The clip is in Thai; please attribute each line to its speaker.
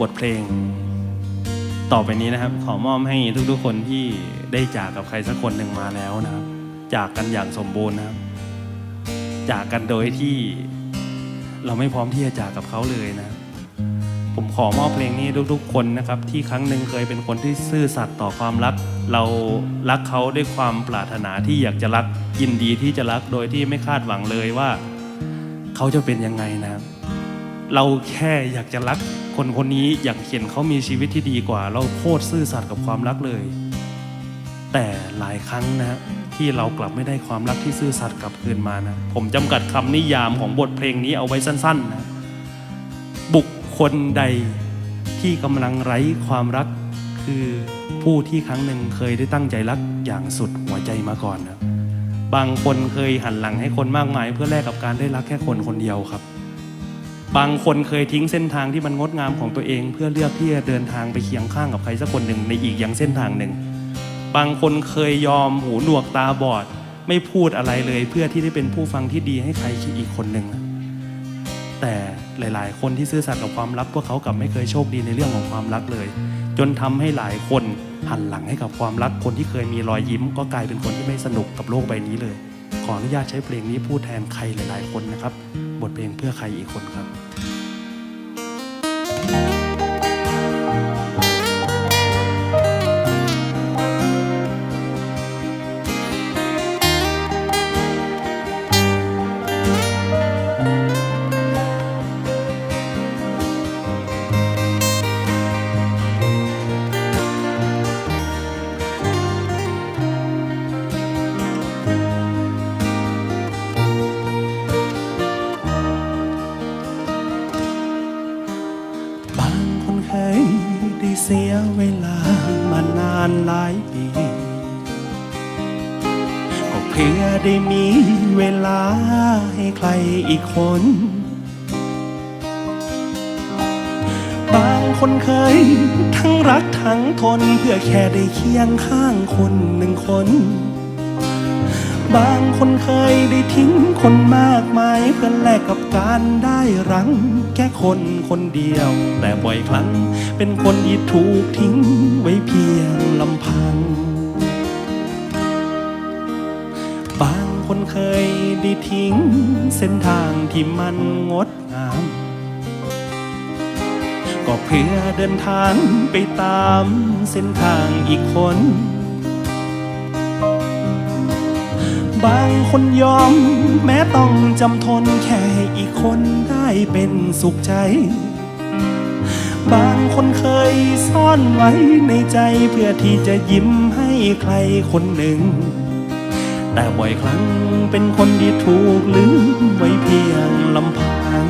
Speaker 1: บทเพลง ต่อไปนี้นะครับ ขอมอบให้ทุกๆคนที่ได้จากกับใครสักคนหนึ่งมาแล้วนะครับ จากกันอย่างสมบูรณ์นะครับ จากกันโดยที่เราไม่พร้อมที่จะจากกับเขาเลยนะ ผมขอมอบเพลงนี้ทุกๆ คนนะครับ ที่ครั้งหนึ่งเคยเป็นคนที่ซื่อสัตย์ต่อความรัก เรารักเขาด้วยความปรารถนาที่อยากจะรักยินดีที่จะรักโดยที่ไม่คาดหวังเลยว่า เขาจะเป็นยังไงนะครับ เราแค่อยากจะรัก คนคนนี้อยากเห็นเขามีชีวิตที่ดีกว่า เราโคตรซื่อสัตย์กับความรักเลย แต่หลายครั้งนะที่เรากลับไม่ได้ความรักที่ซื่อสัตย์กลับคืนมานะ ผมจำกัดคำนิยามของบทเพลงนี้เอาไว้สั้นๆนะบุคคลใดที่กำลังไร้ความรักคือผู้ที่ครั้งหนึ่งเคยได้ตั้งใจรักอย่างสุดหัวใจมาก่อนนะบางคนเคยหันหลังให้คนมากมาย เพื่อแลกกับการได้รักแค่คนคนเดียวครับ บางคนเคยทิ้งเส้นทางที่มันงดงามของตัวเอง เพื่อเลือกที่จะเดินทางไปเคียงข้างกับใครสักคนหนึ่งในอีกอย่างเส้นทางหนึ่ง บางคนเคยยอมหูหนวกตาบอด ไม่พูดอะไรเลย เพื่อที่ได้เป็นผู้ฟังที่ดีให้ใครอีกคนหนึ่งแต่หลาย ๆ คนที่ซื่อสัตย์กับความรักพวกเขากลับไม่เคยโชคดีในเรื่องของความรักเลย จนทำให้หลายคนหันหลังให้กับความรักคนที่เคยมีรอยยิ้ม ก็กลายเป็นคนที่ไม่สนุกกับโลกใบนี้เลย ขออนุญาตใช้เพลงนี้พูดแทนใครหลาย ๆ คนนะครับ บทเพลงเพื่อใครอีกคนครับ เสียเวลามานานหลายปี ก็เพื่อได้มีเวลาให้ใครอีกคน บางคนเคยทั้งรักทั้งทนเพื่อแค่ได้เคียงข้างคนหนึ่งคน บางคนเคยได้ทิ้งคนมากมาย เพื่อแลกกับการได้รัง แค่คนคนเดียว แต่บ่อยครั้ง เป็นคนที่ถูกทิ้งไว้เพียงลำพัง บางคนเคยได้ทิ้ง เส้นทางที่มันงดงาม ก็เพื่อเดินทางไปตามเส้นทางอีกคน บางคนยอม แม้ต้องจำทนแค่ให้อีกคนได้เป็นสุขใจ บางคนเคยซ่อนไว้ในใจเพื่อที่จะยิ้มให้ใครคนหนึ่ง แต่บ่อยครั้งเป็นคนที่ถูกลืมไว้เพียงลำพัง